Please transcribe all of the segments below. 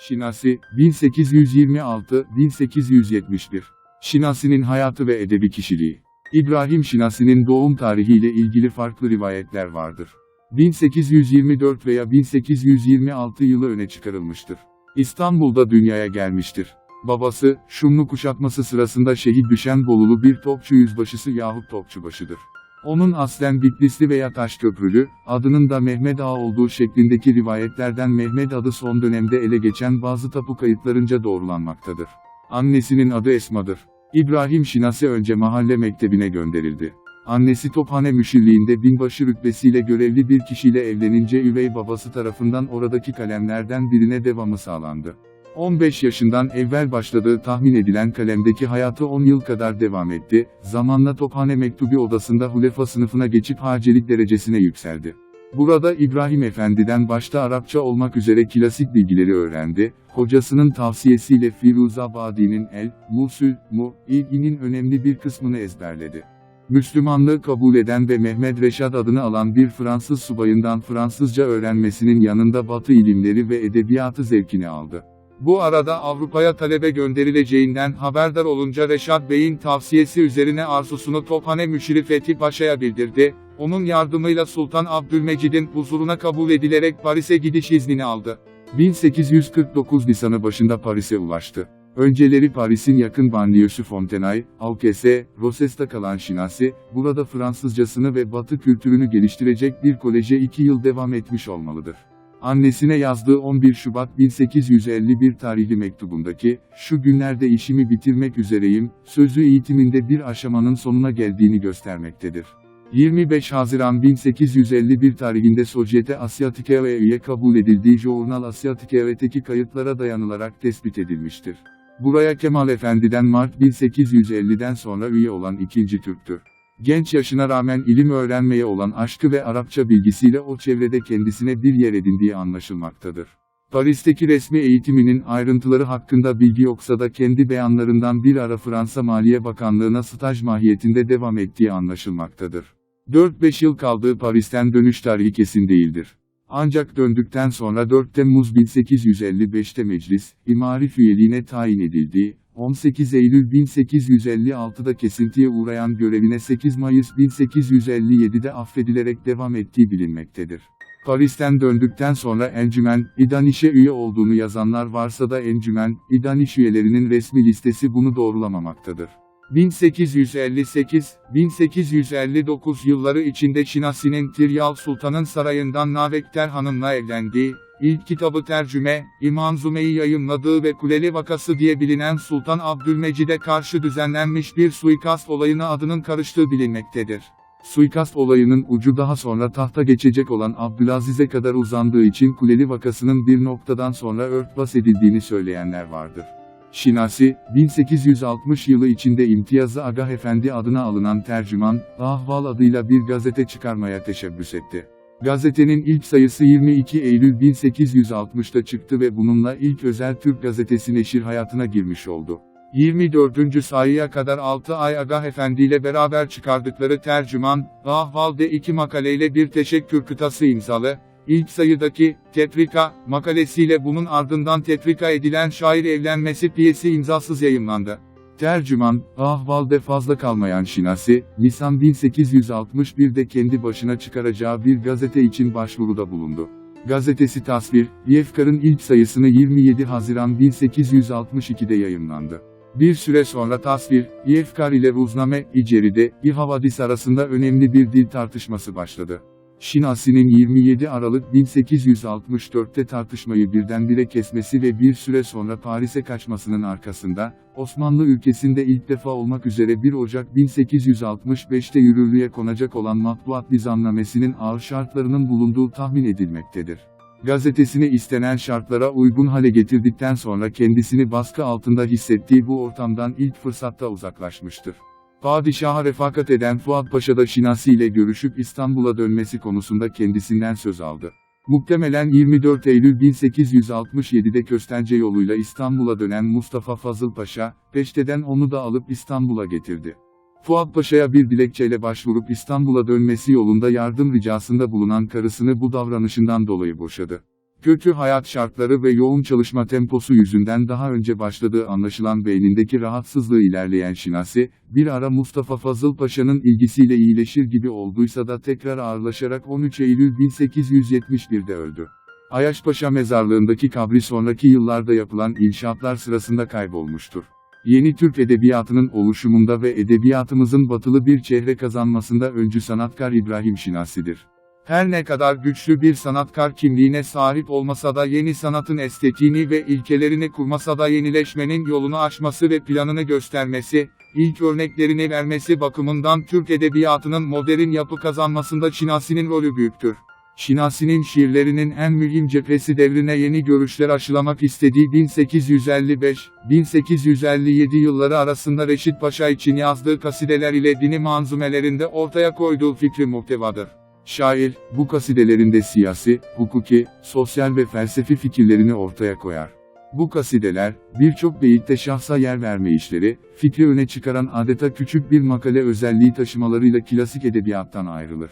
Şinasi, 1826-1871 Şinasi'nin hayatı ve edebi kişiliği İbrahim Şinasi'nin doğum tarihiyle ilgili farklı rivayetler vardır. 1824 veya 1826 yılı öne çıkarılmıştır. İstanbul'da dünyaya gelmiştir. Babası, Şumlu kuşatması sırasında şehit düşen Bolulu bir topçu yüzbaşısı yahut topçubaşıdır. Onun aslen Bitlisli veya Taşköprülü, adının da Mehmet Ağa olduğu şeklindeki rivayetlerden Mehmet adı son dönemde ele geçen bazı tapu kayıtlarınca doğrulanmaktadır. Annesinin adı Esma'dır. İbrahim Şinasi önce mahalle mektebine gönderildi. Annesi Tophane Müşirliğinde binbaşı rütbesiyle görevli bir kişiyle evlenince üvey babası tarafından oradaki kalemlerden birine devamı sağlandı. 15 yaşından evvel başladığı tahmin edilen kalemdeki hayatı 10 yıl kadar devam etti, zamanla Tophane Mektubi odasında hulefa sınıfına geçip hacelik derecesine yükseldi. Burada İbrahim Efendi'den başta Arapça olmak üzere klasik bilgileri öğrendi, hocasının tavsiyesiyle Firuzabadi'nin El, Musul, Mu, ilginin önemli bir kısmını ezberledi. Müslümanlığı kabul eden ve Mehmet Reşad adını alan bir Fransız subayından Fransızca öğrenmesinin yanında Batı ilimleri ve edebiyatı zevkini aldı. Bu arada Avrupa'ya talebe gönderileceğinden haberdar olunca Reşat Bey'in tavsiyesi üzerine arzusunu Tophane Müşiri Fethi Paşa'ya bildirdi, onun yardımıyla Sultan Abdülmecid'in huzuruna kabul edilerek Paris'e gidiş iznini aldı. 1849 Nisan'ı başında Paris'e ulaştı. Önceleri Paris'in yakın banliyösü Fontenay, Alkese, Roses'ta kalan Şinasi, burada Fransızcasını ve Batı kültürünü geliştirecek bir koleje iki yıl devam etmiş olmalıdır. Annesine yazdığı 11 Şubat 1851 tarihli mektubundaki, şu günlerde işimi bitirmek üzereyim, sözü eğitiminde bir aşamanın sonuna geldiğini göstermektedir. 25 Haziran 1851 tarihinde Sovyete Asyatike'ye üye kabul edildiği Journal Asyatike'deki kayıtlara dayanılarak tespit edilmiştir. Buraya Kemal Efendi'den Mart 1850'den sonra üye olan ikinci Türktür. Genç yaşına rağmen ilim öğrenmeye olan aşkı ve Arapça bilgisiyle o çevrede kendisine bir yer edindiği anlaşılmaktadır. Paris'teki resmi eğitiminin ayrıntıları hakkında bilgi yoksa da kendi beyanlarından bir ara Fransa Maliye Bakanlığı'na staj mahiyetinde devam ettiği anlaşılmaktadır. 4-5 yıl kaldığı Paris'ten dönüş tarihi kesin değildir. Ancak döndükten sonra 4 Temmuz 1855'te meclis, imarif üyeliğine tayin edildiği, 18 Eylül 1856'da kesintiye uğrayan görevine 8 Mayıs 1857'de affedilerek devam ettiği bilinmektedir. Paris'ten döndükten sonra Encümen, İdaniş'e üye olduğunu yazanlar varsa da Encümen, İdaniş üyelerinin resmi listesi bunu doğrulamamaktadır. 1858-1859 yılları içinde Şinasi'nin Tiryal Sultan'ın sarayından Navekter Hanım'la evlendiği, ilk kitabı tercüme, İmanzume'yi yayımladığı ve Kuleli Vakası diye bilinen Sultan Abdülmecid'e karşı düzenlenmiş bir suikast olayına adının karıştığı bilinmektedir. Suikast olayının ucu daha sonra tahta geçecek olan Abdülaziz'e kadar uzandığı için Kuleli Vakası'nın bir noktadan sonra örtbas edildiğini söyleyenler vardır. Şinasi, 1860 yılı içinde İmtiyazı Agah Efendi adına alınan tercüman, Ahval adıyla bir gazete çıkarmaya teşebbüs etti. Gazetenin ilk sayısı 22 Eylül 1860'da çıktı ve bununla ilk özel Türk gazetesi neşir hayatına girmiş oldu. 24. sayıya kadar 6 ay Agah Efendi ile beraber çıkardıkları tercüman, Ahval'de iki makaleyle bir teşekkür kıtası imzalı, İlk sayıdaki, Tefrika, makalesiyle bunun ardından tefrika edilen şair evlenmesi piyesi imzasız yayımlandı. Tercüman, ahvalde fazla kalmayan Şinasi, Nisan 1861'de kendi başına çıkaracağı bir gazete için başvuruda bulundu. Gazetesi Tasvir, Yefkar'ın ilk sayısını 27 Haziran 1862'de yayımlandı. Bir süre sonra Tasvir, Yefkar ile Ruzname, İceri'de, İhavadis arasında önemli bir dil tartışması başladı. Şinasi'nin 27 Aralık 1864'te tartışmayı birdenbire kesmesi ve bir süre sonra Paris'e kaçmasının arkasında, Osmanlı ülkesinde ilk defa olmak üzere 1 Ocak 1865'te yürürlüğe konacak olan matbuat nizamnamesinin ağır şartlarının bulunduğu tahmin edilmektedir. Gazetesini istenen şartlara uygun hale getirdikten sonra kendisini baskı altında hissettiği bu ortamdan ilk fırsatta uzaklaşmıştır. Padişaha refakat eden Fuat Paşa da Şinasi ile görüşüp İstanbul'a dönmesi konusunda kendisinden söz aldı. Muhtemelen 24 Eylül 1867'de Köstence yoluyla İstanbul'a dönen Mustafa Fazıl Paşa, peşteden onu da alıp İstanbul'a getirdi. Fuat Paşa'ya bir dilekçeyle başvurup İstanbul'a dönmesi yolunda yardım ricasında bulunan karısını bu davranışından dolayı boşadı. Kötü hayat şartları ve yoğun çalışma temposu yüzünden daha önce başladığı anlaşılan beynindeki rahatsızlığı ilerleyen Şinasi, bir ara Mustafa Fazıl Paşa'nın ilgisiyle iyileşir gibi olduysa da tekrar ağırlaşarak 13 Eylül 1871'de öldü. Ayaşpaşa mezarlığındaki kabri sonraki yıllarda yapılan inşaatlar sırasında kaybolmuştur. Yeni Türk edebiyatının oluşumunda ve edebiyatımızın batılı bir çehre kazanmasında öncü sanatkar İbrahim Şinasi'dir. Her ne kadar güçlü bir sanatkar kimliğine sahip olmasa da yeni sanatın estetiğini ve ilkelerini kurmasa da yenileşmenin yolunu açması ve planını göstermesi, ilk örneklerini vermesi bakımından Türk edebiyatının modern yapı kazanmasında Şinasi'nin rolü büyüktür. Şinasi'nin şiirlerinin en mühim cephesi devrine yeni görüşler aşılamak istediği 1855-1857 yılları arasında Reşit Paşa için yazdığı kasideler ile dini manzumelerinde ortaya koyduğu fikri muhtevadır. Şair, bu kasidelerinde siyasi, hukuki, sosyal ve felsefi fikirlerini ortaya koyar. Bu kasideler, birçok beyitte şahsa yer verme işleri, fikri öne çıkaran adeta küçük bir makale özelliği taşımalarıyla klasik edebiyattan ayrılır.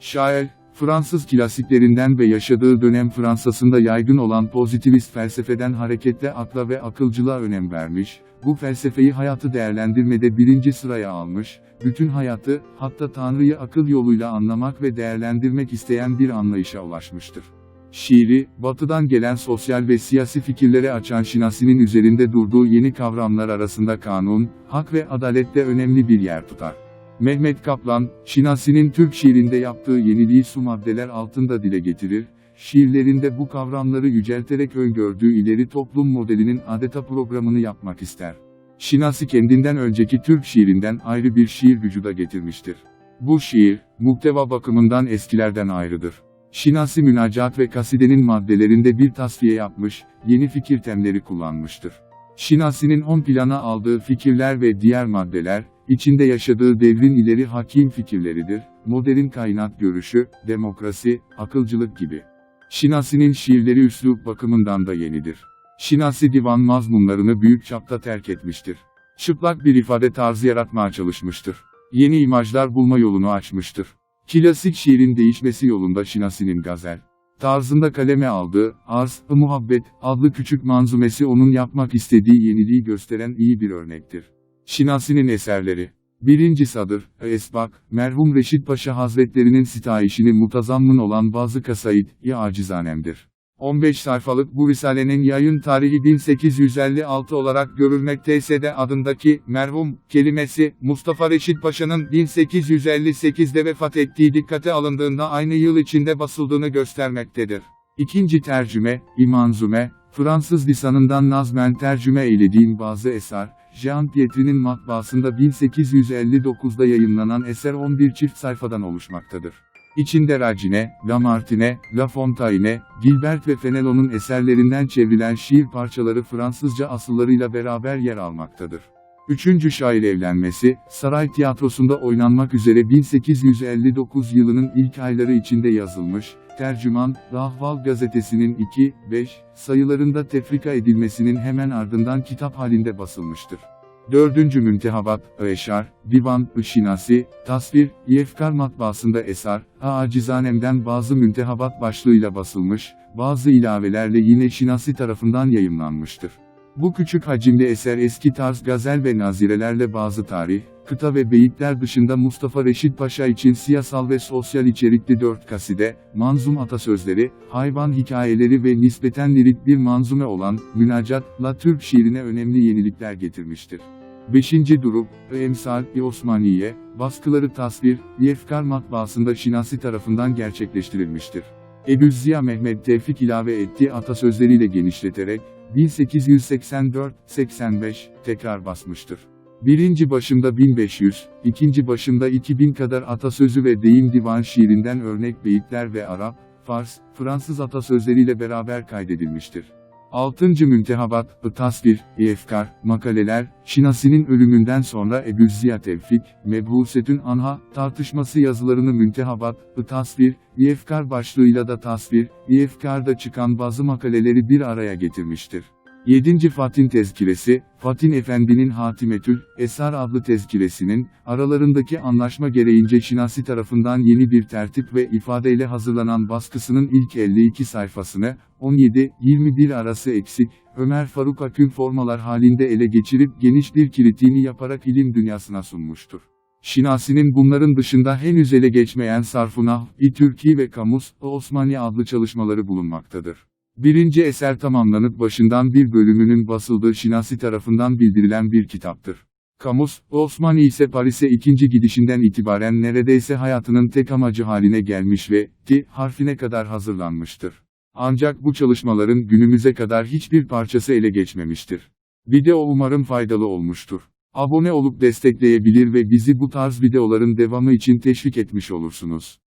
Şair, Fransız klasiklerinden ve yaşadığı dönem Fransa'sında yaygın olan pozitivist felsefeden hareketle akla ve akılcılığa önem vermiş, bu felsefeyi hayatı değerlendirmede birinci sıraya almış, bütün hayatı, hatta Tanrı'yı akıl yoluyla anlamak ve değerlendirmek isteyen bir anlayışa ulaşmıştır. Şiiri, batıdan gelen sosyal ve siyasi fikirlere açan Şinasi'nin üzerinde durduğu yeni kavramlar arasında kanun, hak ve adalette önemli bir yer tutar. Mehmet Kaplan, Şinasi'nin Türk şiirinde yaptığı yeniliği su maddeler altında dile getirir, şiirlerinde bu kavramları yücelterek öngördüğü ileri toplum modelinin adeta programını yapmak ister. Şinasi kendinden önceki Türk şiirinden ayrı bir şiir vücuda getirmiştir. Bu şiir, muhteva bakımından eskilerden ayrıdır. Şinasi münacat ve kasidenin maddelerinde bir tasfiye yapmış, yeni fikir temleri kullanmıştır. Şinasi'nin on plana aldığı fikirler ve diğer maddeler, içinde yaşadığı devrin ileri hakim fikirleridir, modern kaynat görüşü, demokrasi, akılcılık gibi. Şinasi'nin şiirleri üslup bakımından da yenidir. Şinasi divan mazmunlarını büyük çapta terk etmiştir. Çıplak bir ifade tarzı yaratmaya çalışmıştır. Yeni imajlar bulma yolunu açmıştır. Klasik şiirin değişmesi yolunda Şinasi'nin gazel tarzında kaleme aldığı Arz-ı Muhabbet adlı küçük manzumesi onun yapmak istediği yeniliği gösteren iyi bir örnektir. Şinasi'nin eserleri Birinci sadır, Esbak, merhum Reşit Paşa Hazretlerinin sitayişini mutazammın olan bazı kasayit-i acizanemdir. 15 sayfalık bu risalenin yayın tarihi 1856 olarak görülmekteyse de adındaki merhum kelimesi Mustafa Reşit Paşa'nın 1858'de vefat ettiği dikkate alındığında aynı yıl içinde basıldığını göstermektedir. İkinci tercüme, İmanzume, Fransız lisanından nazmen tercüme eylediğim bazı eser, Jean Pietri'nin matbaasında 1859'da yayınlanan eser 11 çift sayfadan oluşmaktadır. İçinde Racine, Lamartine, La Fontaine, Gilbert ve Fenelon'un eserlerinden çevrilen şiir parçaları Fransızca asıllarıyla beraber yer almaktadır. Üçüncü şair evlenmesi, saray tiyatrosunda oynanmak üzere 1859 yılının ilk ayları içinde yazılmış, tercüman, Rahval gazetesinin 2-5 sayılarında tefrika edilmesinin hemen ardından kitap halinde basılmıştır. Dördüncü Müntehabat, Eşar, Divan, Şinasi, Tasvir, Yefkar matbaasında eser, Acizanem'den bazı müntehabat başlığıyla basılmış, bazı ilavelerle yine Şinasi tarafından yayımlanmıştır. Bu küçük hacimli eser eski tarz gazel ve nazirelerle bazı tarih, kıta ve beyitler dışında Mustafa Reşit Paşa için siyasal ve sosyal içerikli dört kaside, manzum atasözleri, hayvan hikayeleri ve nispeten lirik bir manzume olan, Münacat'la Türk şiirine önemli yenilikler getirmiştir. 5. Durup, Emsal-i Osmaniye, baskıları tasvir, Yefkar matbaasında Şinasi tarafından gerçekleştirilmiştir. Ebuziya Mehmet Tevfik ilave ettiği atasözleriyle genişleterek, 1884-85 tekrar basmıştır. Birinci başında 1500, ikinci başında 2000 kadar atasözü ve deyim divan şiirinden örnek beyitler ve Arap, Fars, Fransız atasözleriyle beraber kaydedilmiştir. 6. Müntehabat, Tasvir, Efkar, Makaleler, Şinasi'nin ölümünden sonra Ebuziya Tevfik, Mebhusetün Anha, tartışması yazılarını Müntehabat, Tasvir, Efkar başlığıyla da Tasvir, Efkar'da çıkan bazı makaleleri bir araya getirmiştir. 7. Fatin Tezkiresi, Fatin Efendi'nin Hatimetül Esar adlı tezkiresinin, aralarındaki anlaşma gereğince Şinasi tarafından yeni bir tertip ve ifadeyle hazırlanan baskısının ilk 52 sayfasını, 17-21 arası eksik, Ömer Faruk Akün formalar halinde ele geçirip geniş bir kritiğini yaparak ilim dünyasına sunmuştur. Şinasi'nin bunların dışında henüz ele geçmeyen Sarfunah, İ-Türki ve Kamus, Osmani adlı çalışmaları bulunmaktadır. Birinci eser tamamlanıp başından bir bölümünün basıldığı Şinasi tarafından bildirilen bir kitaptır. Kamus, Osmani ise Paris'e ikinci gidişinden itibaren neredeyse hayatının tek amacı haline gelmiş ve, ki, harfine kadar hazırlanmıştır. Ancak bu çalışmaların günümüze kadar hiçbir parçası ele geçmemiştir. Video umarım faydalı olmuştur. Abone olup destekleyebilir ve bizi bu tarz videoların devamı için teşvik etmiş olursunuz.